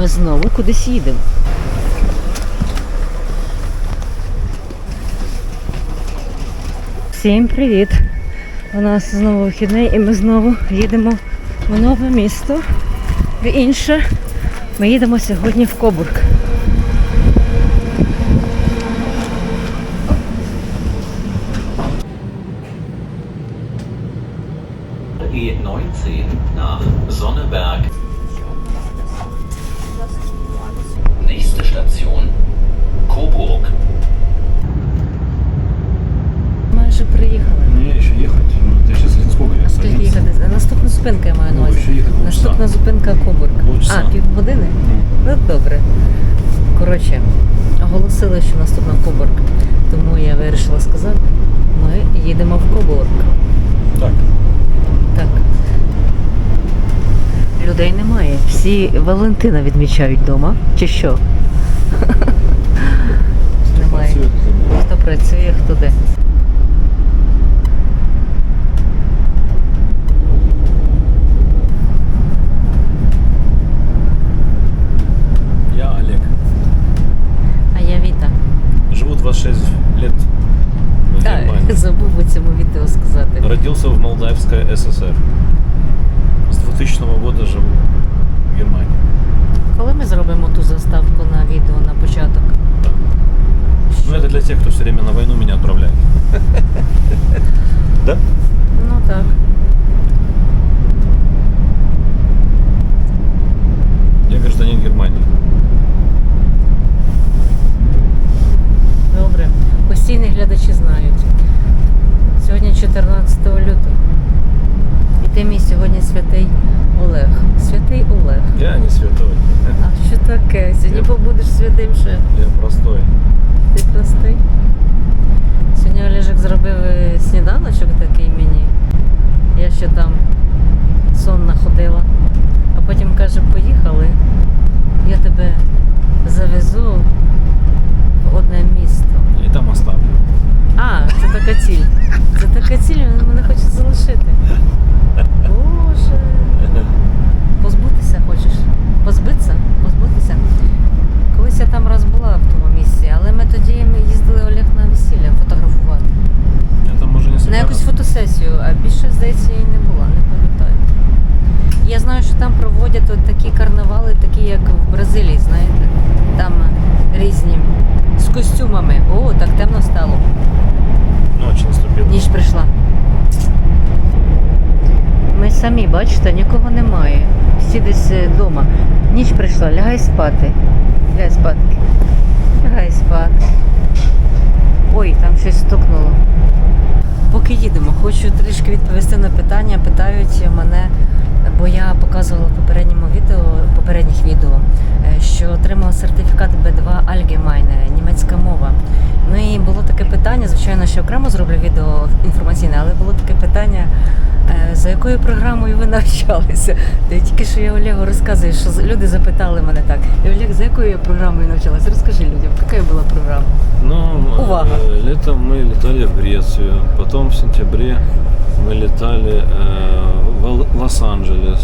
ми знову кудись їдемо. Всім привіт! У нас знову вихідний і ми знову їдемо в нове місто. В інше. Ми їдемо сьогодні в Кобург. E19 nach Sonneberg. Nächste Station Coburg. Майже приїхали. Мне еще ехать. Ну, ты сейчас сколько я Скільки садиться? їхати? Наступна зупинка я маю на Ну, увазі. Наступна зупинка Кобург. А, півгодини? Ну добре. Коротше, оголосили, що наступна Кобург. Тому я вирішила сказати, ми їдемо в Кобург. Так. Так. Людей немає. Всі Валентина відмічають вдома. Чи що? Немає. Хто працює, хто де. в Молдавской ССР. С 2000 года живу в Германии. Коли ми зробимо ту заставку на відео на початок? Ну, это для тех, кто все время на войну меня отправляет. Да? Ну так. Я гражданин Германии. Добре. Постійні глядачі знають. Сьогодні 14 Ти мій сьогодні святий Олег. Святий Олег. Я не святой. А що таке? Сьогодні Я- побудеш святим ще. Я простой. Ти простий. Сьогодні Олежик зробив е, сніданочок такий мені. Я ще там сонна ходила. А потім каже, поїхали. Я тебе завезу в одне місто. И там оставлю. А, це така ціль. Це така ціль, він мене хоче залишити. Боже. Позбутися хочеш? Позбитися? Позбутися? Колись я там раз була в тому місці, але ми тоді ми їздили Олег на весілля фотографувати. Я там уже не На собираюсь. якусь фотосесію, а більше, здається, я й не була, не пам'ятаю. Я знаю, що там проводять от такі карнавали, такі як в Бразилії, знаєте. Там різні з костюмами. О, так темно стало. Ночь наступила. Ніч прийшла. Ми самі, бачите, нікого немає. Всі десь вдома. Прийшла, лягай спати. Лягай спати. Лягай спати. Ой, там щось стукнуло. Поки їдемо, хочу трішки відповісти на питання. Питають мене, бо я показувала в попередньому відео, попередніх відео, е, що отримала сертифікат B2 Allgemeine, німецька мова. Ну і було таке питання, звичайно, що окремо зроблю відео інформаційне, але було таке питання, е, за якою програмою ви навчалися. Та я тільки що я Олегу розказую, що з- люди запитали мене так. І Олег, за якою я програмою навчалася? Розкажи людям, яка була програма? Ну, Увага. э, летом мы летали в Грецию, потом в сентябре мы летали э, в Л- Лос-Анджелес,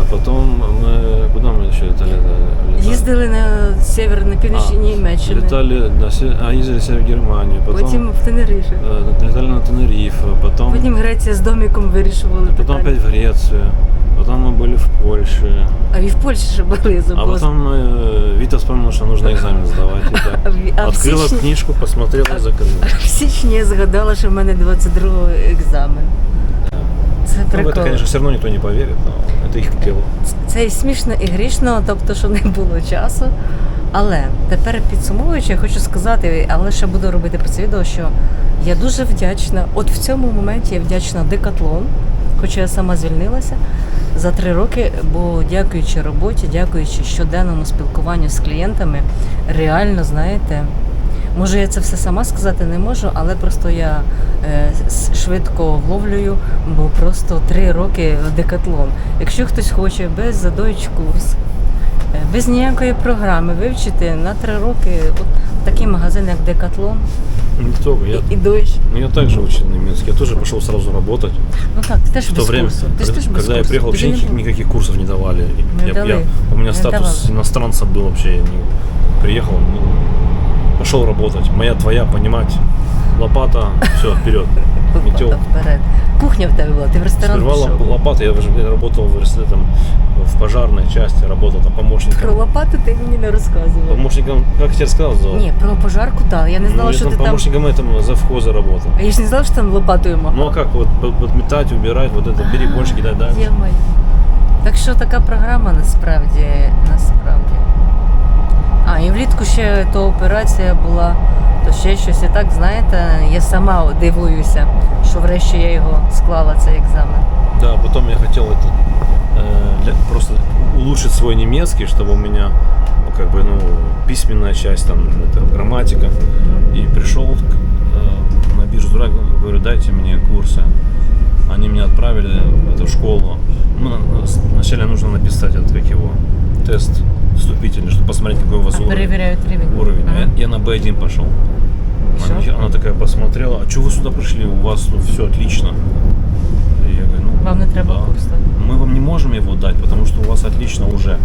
а потом мы... Куда мы еще летали? Летали- Їздили на север, на північ А, Німеччини, Летали, на, се- а ездили в Германию, потом потім в Тенерифе. э, летали на Тенерифе, потом, Потім Греція з домиком вирішували потом питання. опять в Грецию, потом мы были в Польше, А і в Польщі ще були а забула. потом э, Вита вспомнил, что нужно экзамен сдавать. и так. А в- а в Открыла січні- книжку, посмотрела и закрыла. В січні я згадала, що в мене 22 екзамен. Це Ну, прикол. это, конечно, все равно никто не поверит, но это их дело. Це і смішно, і грішно, тобто, що не було часу. Але тепер підсумовуючи, я хочу сказати, але ще буду робити про це відео, що я дуже вдячна. От в цьому моменті я вдячна Декатлон, хоча я сама звільнилася за три роки, бо дякуючи роботі, дякуючи щоденному спілкуванню з клієнтами, реально, знаєте, Може, я це все сама сказати не можу, але просто я е, швидко вловлюю, бо просто три роки декатлон. Якщо хтось хоче без задойч курс, е, без ніякої програми вивчити на три роки от такий магазин, як Декатлон, Не только. Я, І дощ. ну, я также учил немецкий. Я тоже пошел сразу работать. Ну так, ти теж В то без время, курсу. Ти ж когда, теж без когда я приехал, Ти ж вообще не никаких, никаких курсов не давали. Не Я- дали. я- у меня Не статус давали. иностранца был вообще. Я не, приехал, ну, пошел работать. Моя, твоя, понимать. Lopata, все, вперед. Метел. Вперед. Кухня в тебе була, ти в ресторан Сперва пішов. лоп- лопата, я уже блин, работал в, рес- там, в пожарной части, работал там Про помощником. лопату ти мені не розказував. Помощником, как я тебе сказал, за- Ні, про пожарку так. Я не Ну, знала, я що там ти там. помощником этому завхоза работал. А я ж не знала, що там лопатою махав. Ну а как вот по- подметать, убирать, вот это, бери больше, кидай дальше. Ё-моё. Так що така програма насправді, насправді. А, і влітку ще то операція була, то ще щось. І так, знаєте, я сама дивуюся, що врешті я його склала цей екзамен. Да, потом я хотел это э, для- просто улучшить свой немецкий, чтобы у меня ну, как бы ну письменная часть там это, грамматика. И пришел к- э, на биржу труда, говорю, дайте мне курсы. Они меня отправили в эту школу. Ну, на- с- вначале нужно написать этот как его тест вступительный, чтобы посмотреть, какой у вас А уровень. перевіряють рівень. уровень. А Ага. Я, я на B1 пошел. И Она, шо? она такая посмотрела, а что вы сюда пришли? У вас ну, все отлично. И я говорю, ну, Вам не треба да. курс, так? Мы вам не можем его дать, потому что у вас отлично уже.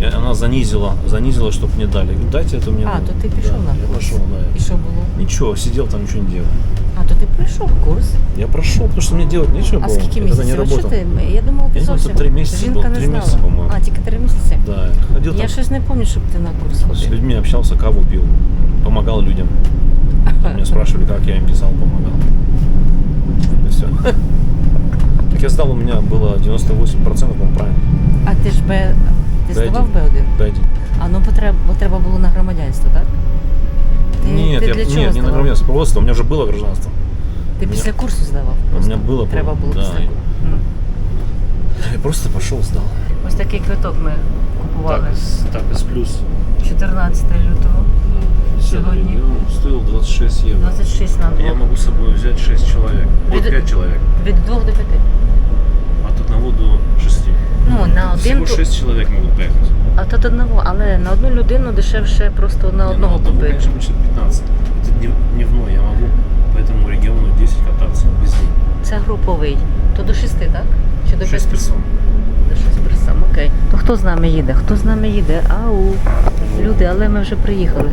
И она занизила, занизила, чтобы мне дали. Я говорю, дайте это мне. А, то ты пришел да, на Я курс. пошел, да. І що було? Ничего, сидел там, ничего не делал. А, то ти пройшов курс. Я прошел, потому что мне делать нечего А было. скільки я тогда не місяців? От работал. Що ти? Я думала, ти Я не знаю, зовсім. це три місяці Жінка було, не три знала. місяці, по-моєму. А, тільки три місяці? Да, я ходил Я там, щось не пам'ятаю, щоб ти на курс с ходив. людьми общался, каву пил. Помогал людям. Там Меня спрашивали, как я им писал, помогал. И все. Так я сдал, у меня было 98%, по-моему, правильно. А ти ж Б... Ти Б1. здавав Б1? Дайте. А ну потреба, бо треба було на громадянство, так? Ти, Нет, ти я, для чого нет, не на здавав? громадянство, просто у меня уже было гражданство. Ти після курсу здавав? У просто? мене було, Треба було да, після і- курсу. М. Я просто пошел, сдал. Ось такий квиток ми купували. так из плюс. 14 лютого. Сегодня. Ну, стоил 26 евро. 26 на Я двох. могу с собой взять 6 человек. Вот Вида- 5 человек. Від 2 до 5. От одного до 6. Ну, на один, Всего то- 6 человек могут поехать. а тут одного, але на одну людину дешевше просто на Не, одного ну, одного, купити. конечно, будет 15. Это днев- дневной, я могу по этому региону 10 кататься везде. Це груповий. То до 6, так? Чи до 6 5? персон. До 6 персон, окей. То хто з нами їде? Хто з нами їде? Ау. Люди, але ми вже приїхали.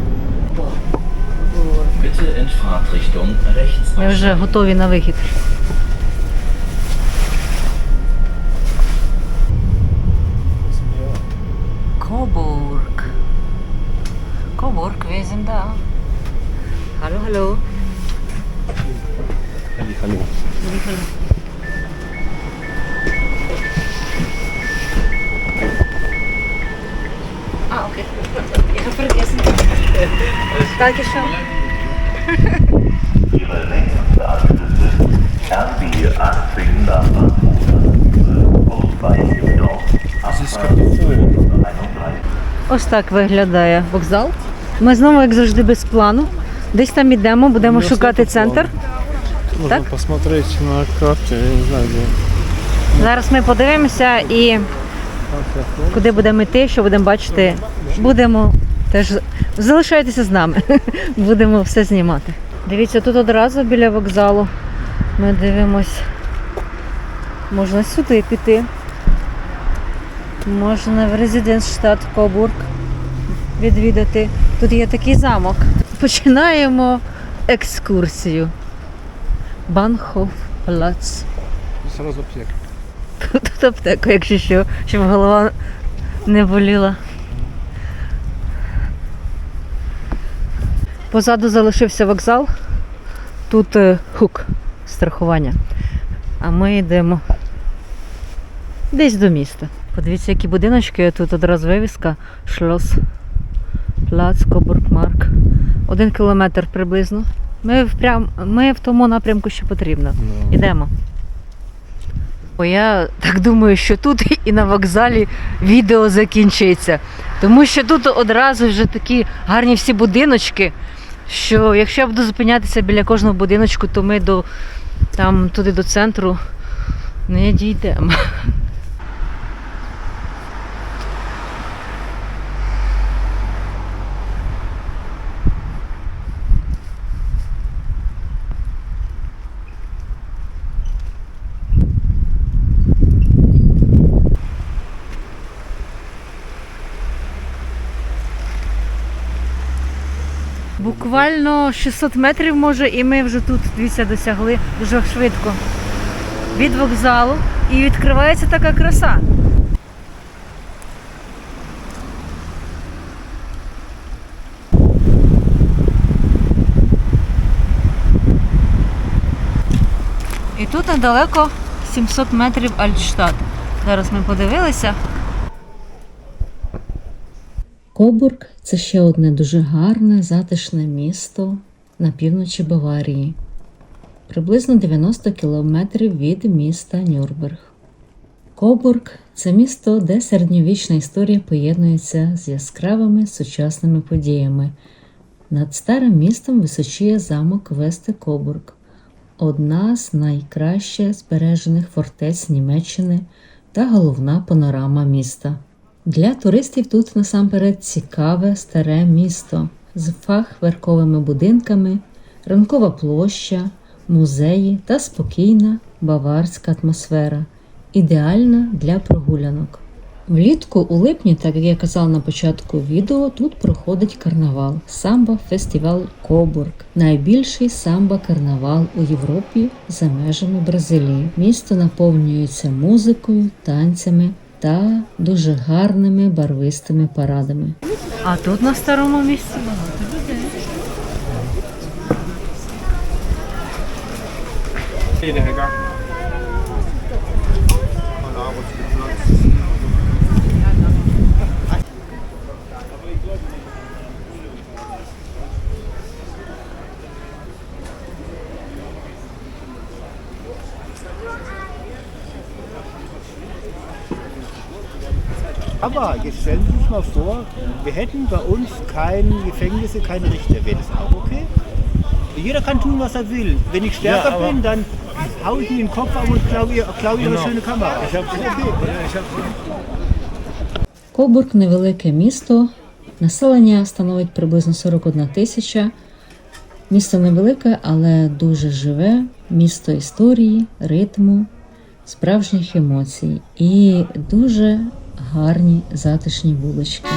Bitte in Fahrtrichtung rechts Ми вже готові на вихід. Ah, okay. Ich habe vergessen. Dankeschön. RB 18 nach Frankfurt. Ausweichen im Dorf. Здесь как-то холодно. Ось так виглядає вокзал. Ми знову, як завжди, без плану. Десь там ідемо, будемо шукати центр. Нужно Так? посмотреть на карте, я не знаю, где. Зараз ми подивимося і куди будемо йти, що будемо бачити. Будемо теж залишайтеся з нами. Будемо все знімати. Дивіться, тут одразу біля вокзалу. Ми дивимось. Можна сюди піти. Можна в резиденсштат Кобург відвідати. Тут є такий замок. Починаємо екскурсію. Банхоф Плац. Сразу аптека. Тут аптека, якщо що, щоб голова не боліла. Позаду залишився вокзал. Тут е, хук страхування. А ми йдемо десь до міста. Подивіться, які будиночки, тут одразу вивіска. Шлос. Плац, Кобургмарк. Один кілометр приблизно. Ми в, прям, ми в тому напрямку, що потрібно. Ідемо. Бо я так думаю, що тут і на вокзалі відео закінчиться. Тому що тут одразу вже такі гарні всі будиночки, що якщо я буду зупинятися біля кожного будиночку, то ми до там туди до центру не дійдемо. Буквально 600 метрів може, і ми вже тут дивіться, досягли дуже швидко. Від вокзалу. І відкривається така краса. І тут недалеко 700 метрів Альтштадт. Зараз ми подивилися. Кобург це ще одне дуже гарне, затишне місто на півночі Баварії, приблизно 90 кілометрів від міста Нюрнберг. Кобург це місто, де середньовічна історія поєднується з яскравими сучасними подіями. Над старим містом височіє замок Вести Кобург, одна з найкраще збережених фортець Німеччини та головна панорама міста. Для туристів тут насамперед цікаве старе місто з фахверковими будинками, ранкова площа, музеї та спокійна баварська атмосфера, ідеальна для прогулянок. Влітку у липні, так як я казала на початку відео, тут проходить карнавал Самба Фестиваль Кобург, найбільший самба-карнавал у Європі за межами Бразилії. Місто наповнюється музикою, танцями та дуже гарними барвистими парадами. А тут на старому місці багато людей. Mal vor, wir hätten bei uns keine Gefängnisse, keine Richter. Wäre das auch okay? Jeder kann tun, was er will. Wenn ich stärker Ja, bin, dann hau ich Ihnen den Kopf ab und klaue ihr, klau Ihre Genau. schöne Kamera. Ich hab, okay. ich hab, Кобург невелике місто, населення становить приблизно 41 тисяча. Місто невелике, але дуже живе, місто історії, ритму, справжніх емоцій і дуже гарні затишні вулички.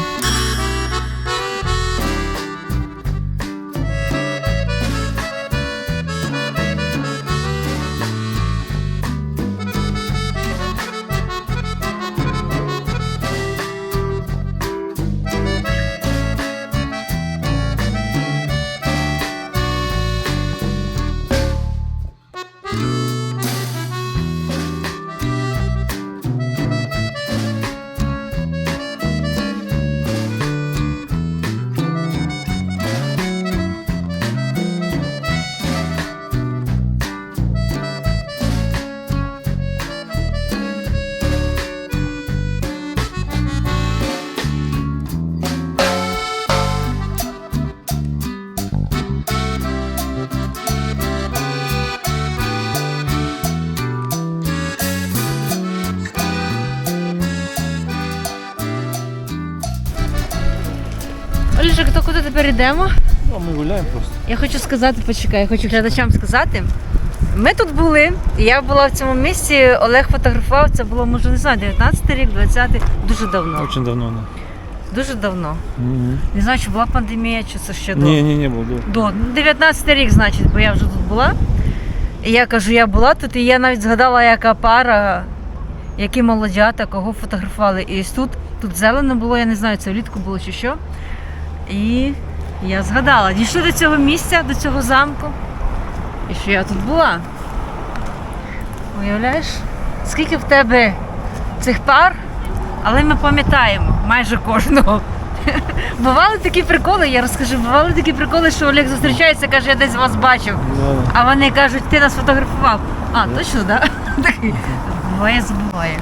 Олежик, то куди тепер йдемо? ну, мы гуляем просто. Я хочу сказати, почекай, я хочу глядачам сказати. Ми тут були, я була в цьому місці, Олег фотографував, це було, може, не знаю, 19 рік, 20 дуже давно. Очень давно, да. Дуже давно. Мгм. Не знаю, чи була пандемія, чи це ще до. Не, не, не был, был. До ну, 19 рік, значить, бо я вже тут була. І я кажу, я була тут, і я навіть згадала, яка пара, які молодята, кого фотографували. І ось тут, тут зелено було, я не знаю, це влітку було чи що. І я згадала, дійшли до цього місця, до цього замку. І що я тут була. Уявляєш? Скільки в тебе цих пар, але ми пам'ятаємо майже кожного. Бували такі приколи, я розкажу, бували такі приколи, що Олег зустрічається, каже, я десь вас бачив. А вони кажуть, ти нас фотографував. А, точно, так? Да? Буває, забуває.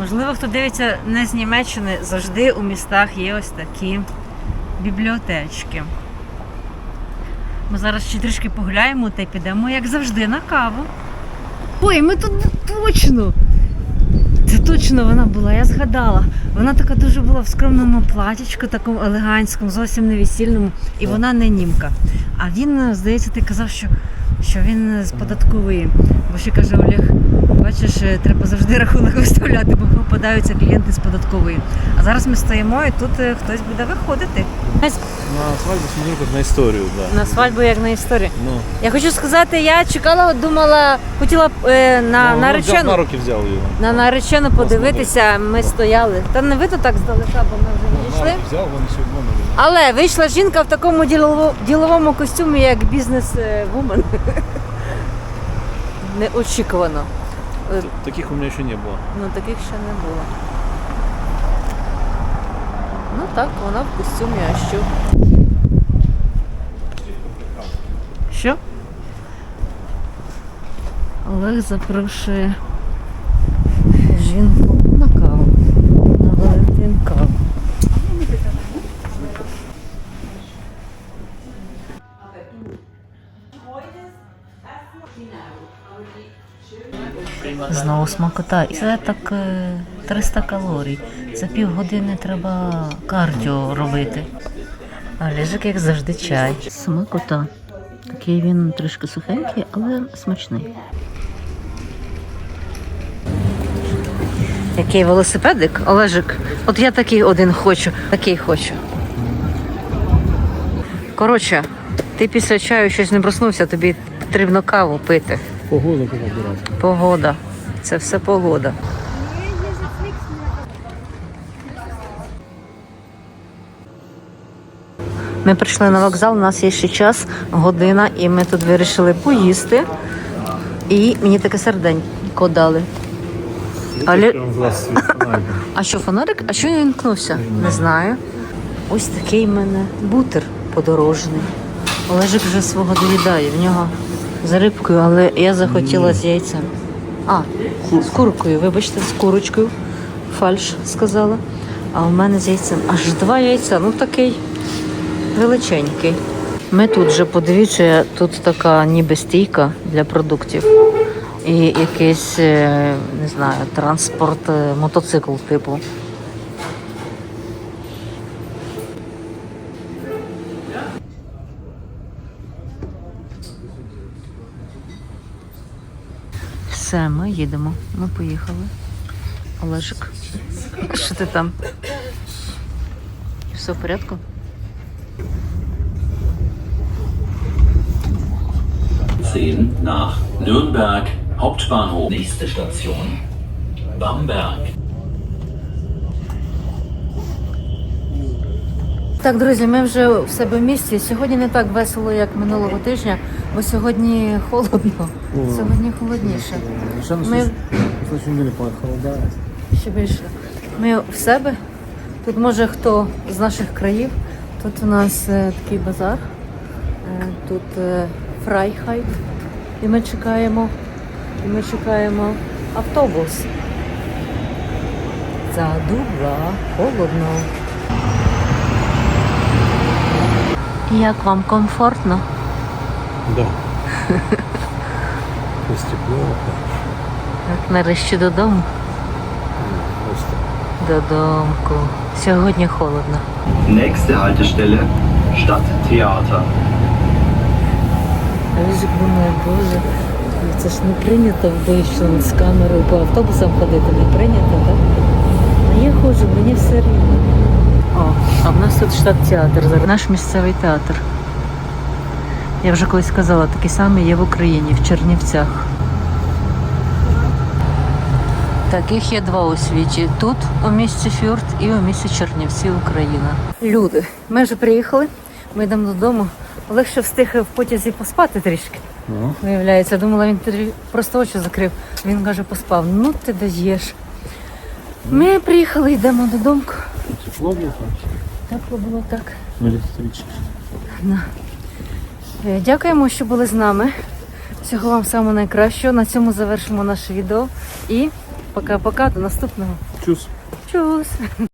Можливо, хто дивиться не з Німеччини, завжди у містах є ось такі бібліотечки. Ми зараз ще трішки погуляємо та й підемо, як завжди, на каву. Ой, ми тут точно! Це точно вона була, я згадала. Вона така дуже була в скромному платічку, такому елегантському, зовсім не весільному, і вона не німка. А він, здається, ти казав, що, що він з податкової. Бо ще каже Олег, Бачиш, е, треба завжди рахунок виставляти, бо попадаються клієнти з податкової. А зараз ми стоїмо і тут е, хтось буде виходити. На свадьбу смотрю как на историю, да. На свадьбу як на історію. Ну, Я хочу сказати, я чекала, думала, хотіла б, е, на ну, ну, взял, на руки взял ее. На наречену подивитися, ми стояли. Та не видно так здалека, бо ми вже відійшли. Взял, вон еще в номере. Але вийшла жінка в такому ділово- діловому костюмі, як бізнес-вумен. Неочікувано. Е, Таких у меня еще не было. Ну, таких ще не було. Ну так, вона в костюмі, а що? Що? Олег запрошує жінку на каву. На Валентин каву. Знову смакота. І це так е, 300 калорій. За півгодини треба кардіо робити. А ліжик, як завжди, чай. Смакота. Такий він трішки сухенький, але смачний. Який велосипедик, Олежик? От я такий один хочу, такий хочу. Коротше, ти після чаю щось не проснувся, тобі потрібно каву пити. Погода. Погода. Це все погода. Ми прийшли на вокзал, у нас є ще час, година, і ми тут вирішили поїсти. І мені таке серденько дали. Але... А що фонарик? А що він вімкнувся? Не знаю. Ось такий в мене бутер подорожний. Олежик вже свого доїдає. В нього з рибкою, але я захотіла з яйцем. А, з куркою, вибачте, з курочкою. Фальш сказала. А у мене з яйцем аж два яйця. Ну такий величенький. Ми тут же подивіться, тут така ніби стійка для продуктів. І якийсь, е, не знаю, транспорт, е, мотоцикл типу. Все, ми їдемо. Ми поїхали. Олежик, що ти там? Все в порядку? Nach Nürnberg Hauptbahnhof. Nächste Station Bamberg. Так, друзі, ми вже в себе в місті. Сьогодні не так весело, як минулого тижня, бо сьогодні холодно. Сьогодні холодніше. Ми ще більше. Ми в себе. Тут може хто з наших країв. Тут у нас е, такий базар. Е, Тут е, фрайхайт. І ми чекаємо. І ми чекаємо автобус. Задула, холодно. Як вам комфортно? Да. Пусть тепло, Так, нарешті додому. Додомку. Сьогодні холодно. Nächste Haltestelle Stadttheater. Рижик думає, боже, це ж не прийнято вийшло з камерою по автобусам ходити, не прийнято, так? А я ходжу, мені все рівно. О, а в нас тут штаб-театр, наш місцевий театр. Я вже колись сказала, такий самий є в Україні, в Чернівцях. Таких є два у світі. Тут у місті Фюрт і у місті Чернівці, Україна. Люди, ми вже приїхали, ми йдемо додому. Олег ще встиг в потязі поспати трішки. Ну. Виявляється, думала, він просто очі закрив. Він каже, поспав. Ну ти даєш. Ми приїхали, йдемо додому. Тепло было? Тепло було так. На. Е, Дякуємо, що були з нами. Всього вам самого найкращого. На цьому завершимо наше відео. І пока-пока, до наступного. Чус. Чус!